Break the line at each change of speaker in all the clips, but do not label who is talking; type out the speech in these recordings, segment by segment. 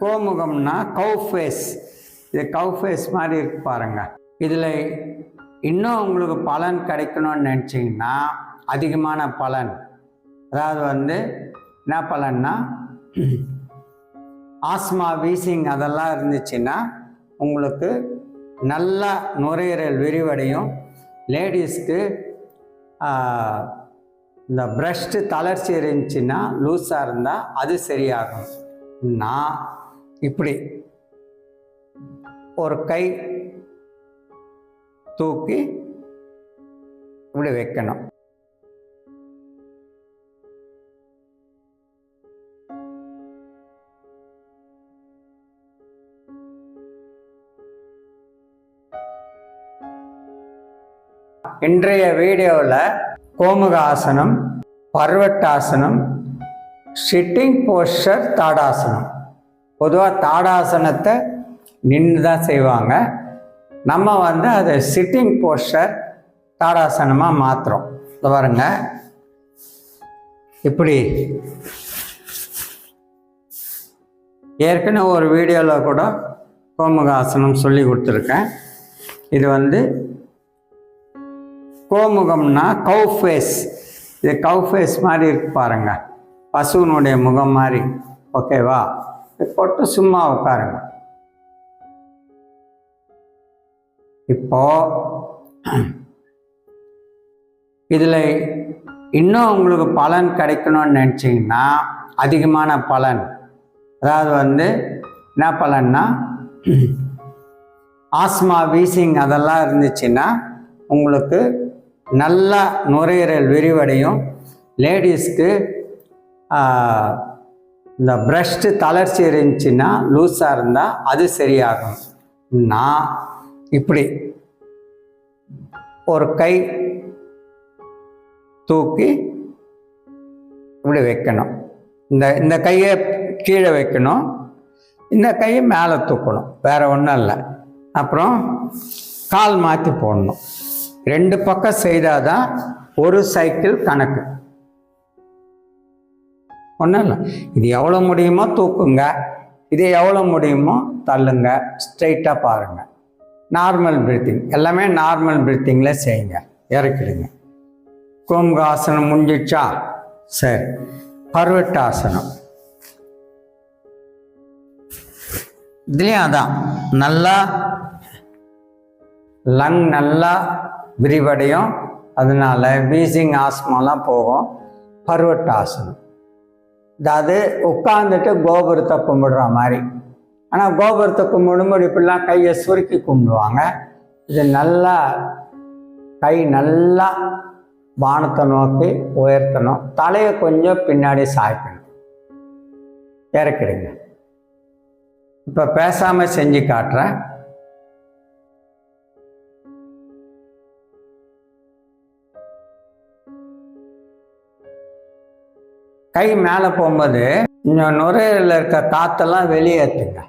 கோமுகம்னா கவு face இது கவு face மாதிரி இருக்கு பாருங்க. இதில் இன்னும் உங்களுக்கு பலன் கிடைக்கணும்னு நினச்சிங்கன்னா அதிகமான பலன். அதாவது வந்து என்ன பலன்னா ஆஸ்மா வீசிங் அதெல்லாம் இருந்துச்சுன்னா உங்களுக்கு நல்லா நுரையீரல் விரிவடையும். லேடிஸ்க்கு இந்த பிரஸ்ட்டு தளர்ச்சி இருந்துச்சுன்னா லூஸாக இருந்தால் அது சரியாகும். நான் இப்படி ஒரு கை தூக்கி இப்படி வைக்கணும். இன்றைய வீடியோவில் கோமுகாசனம் பர்வட்டாசனம் சிட்டிங் போஸ்டர் தாடாசனம். பொதுவாக தாடாசனத்தை நின்று தான் செய்வாங்க. நம்ம வந்து அதை சிட்டிங் போஸ்டர் தாடாசனமாக மாற்றுறோம் இது பாருங்க. இப்படி. ஏற்கனவே ஒரு வீடியோவில் கூட கோமுகாசனம் சொல்லி கொடுத்துருக்கேன். இது வந்து கோமுகம்னா கவு ஃபேஸ் இது கவு ஃபேஸ் மாதிரி இருக்கு பாருங்க. பசுவினுடைய முகம் மாதிரி. ஓகேவா போட்டு சும்மா உட்காருங்க. இப்போ இதில் இன்னும் உங்களுக்கு பலன் கிடைக்கணும்னு நினச்சிங்கன்னா அதிகமான பலன். அதாவது வந்து என்ன பலன்னா ஆஸ்மா வீசிங் அதெல்லாம் இருந்துச்சுன்னா உங்களுக்கு நல்லா நுரையீரல் விரிவடையும். லேடிஸ்க்கு இந்த பிரஷ்டு தளர்ச்சி இருந்துச்சுன்னா லூஸாக இருந்தால் அது சரியாகும். நான் இப்படி ஒரு கை தூக்கி இப்படி வைக்கணும். இந்த இந்த கையை கீழே வைக்கணும். இந்த கையை மேலே தூக்கணும். வேறு ஒன்றும் இல்லை. அப்புறம் கால் மாற்றி போடணும். ரெண்டு பக்கம் செய்தால் தான் ஒரு சைக்கிள் கணக்கு. ஒன்றும் இல்லை. இது எவ்வளோ முடியுமோ தூக்குங்க. இது எவ்வளோ முடியுமோ தள்ளுங்க. ஸ்ட்ரைட்டாக பாருங்கள் நார்மல் பிரீத்திங் எல்லாமே நார்மல் பிரீத்திங்கில் செய்யுங்க. இறக்கிடுங்க. கோமுகாசனம் முடிஞ்சிச்சா சரி. பர்வட்டாசனம். இதுலேயும் அதான். நல்லா லங் நல்லா விரிவடையும். அதனால வீசிங் ஆஸ்மாலாம் போகும். பர்வட்டாசனம். அதாவது உட்காந்துட்டு கோபுரத்தை கும்பிடுற மாதிரி. ஆனால் கோபுரத்தை கும்பிடும்போது இப்படிலாம் கையை சுருக்கி கும்பிடுவாங்க. இது நல்லா கை நல்லா வானத்தை நோக்கி உயர்த்தணும். தலையை கொஞ்சம் பின்னாடி சாய்க்கணும். இறக்கிடுங்க. இப்போ பேசாமல் செஞ்சு காட்டுறேன். கை மேலே போகும்போது இந்த நுரையீரலில் இருக்க காற்றெல்லாம் வெளியேற்றுங்க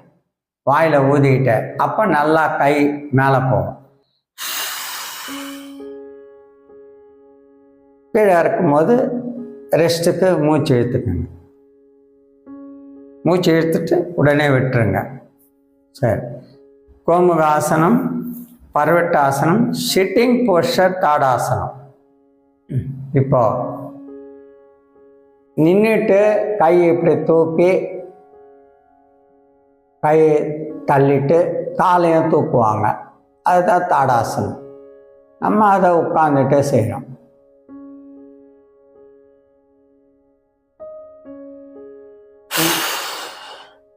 வாயில் ஊதிக்கிட்ட. அப்போ நல்லா கை மேலே போகும். கீழே இறக்கும்போது ரெஸ்ட்டுக்கு மூச்சு இழுத்துக்குங்க. மூச்சு இழுத்துட்டு உடனே விட்டுருங்க. சரி. கோமுக ஆசனம் பர்வட்டாசனம் சிட்டிங் போஸ்டர் தாடாசனம். இப்போ நின்றுட்டு கையை இப்படி தூக்கி கையை தள்ளிட்டு காலையும் தூக்குவாங்க. அதுதான் தாடாசனம். நம்ம அதை உட்காந்துட்டே செய்கிறோம்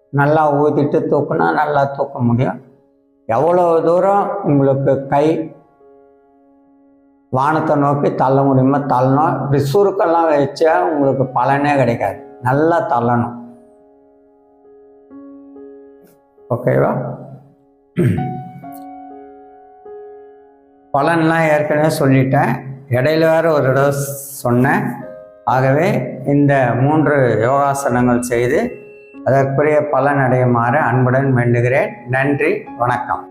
நல்லா ஊதிட்டு தூக்குனா நல்லா தூக்க முடியும். எவ்வளோ தூரம் உங்களுக்கு கை வானத்தை நோக்கி தள்ள முடியுமோ தள்ளணும். இப்படி சுருக்கெல்லாம் வச்சா உங்களுக்கு பலனே கிடைக்காது. நல்லா தள்ளணும். ஓகேவா? பலன்லாம் ஏற்கனவே சொல்லிட்டேன். இடையில வேற ஒரு இடம் சொன்னேன். ஆகவே இந்த மூன்று யோகாசனங்கள் செய்து அதற்குரிய பலன் அடையுமாறு அன்புடன் வேண்டுகிறேன். நன்றி வணக்கம்.